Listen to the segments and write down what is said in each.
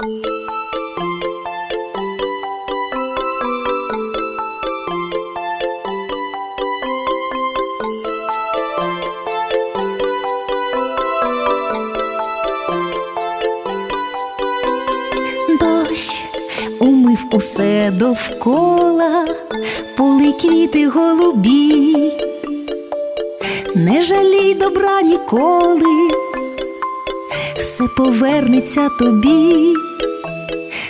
Дощ умив усе довкола, поли квіти голубі, не жалій добра ніколи, все повернеться тобі.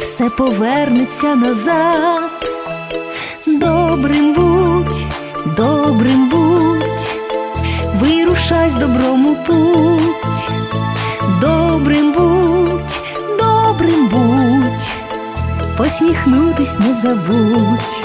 все повернеться назад. Добрим будь, добрим будь, вирушай з доброму путь. Добрим будь, добрим будь, посміхнутись не забудь.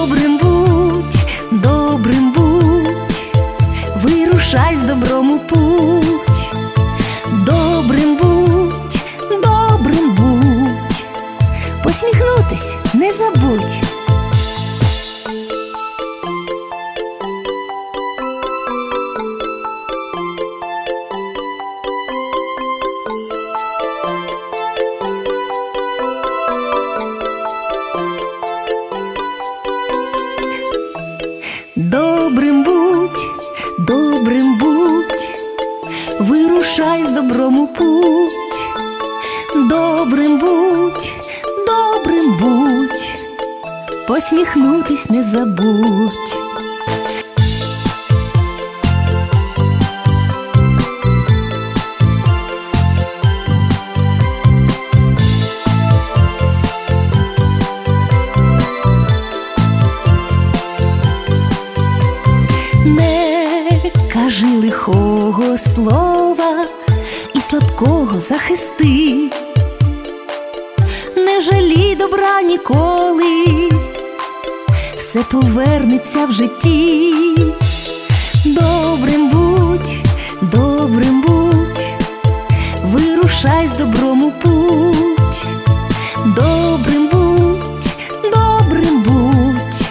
Добрим будь, добрим будь, вирушай з добром у путь. Добрим будь, добрим будь, посміхнутись не забудь. Вирушай з добром путь. Добрим будь, добрим будь, посміхнутись не забудь. Кажи лихого слова слабкого захисти, не жалій добра ніколи, все повернеться в житті. Добрим будь, добрим будь, вирушай з добром путь. Добрим будь, добрим будь,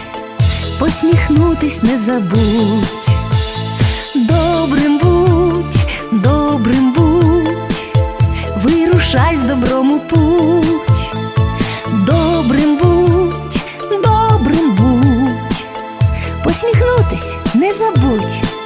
посміхнутись не забудь. Добрим будь, добрим вирушай з добром путь. Добрим будь, добрим будь, посміхнутись не забудь.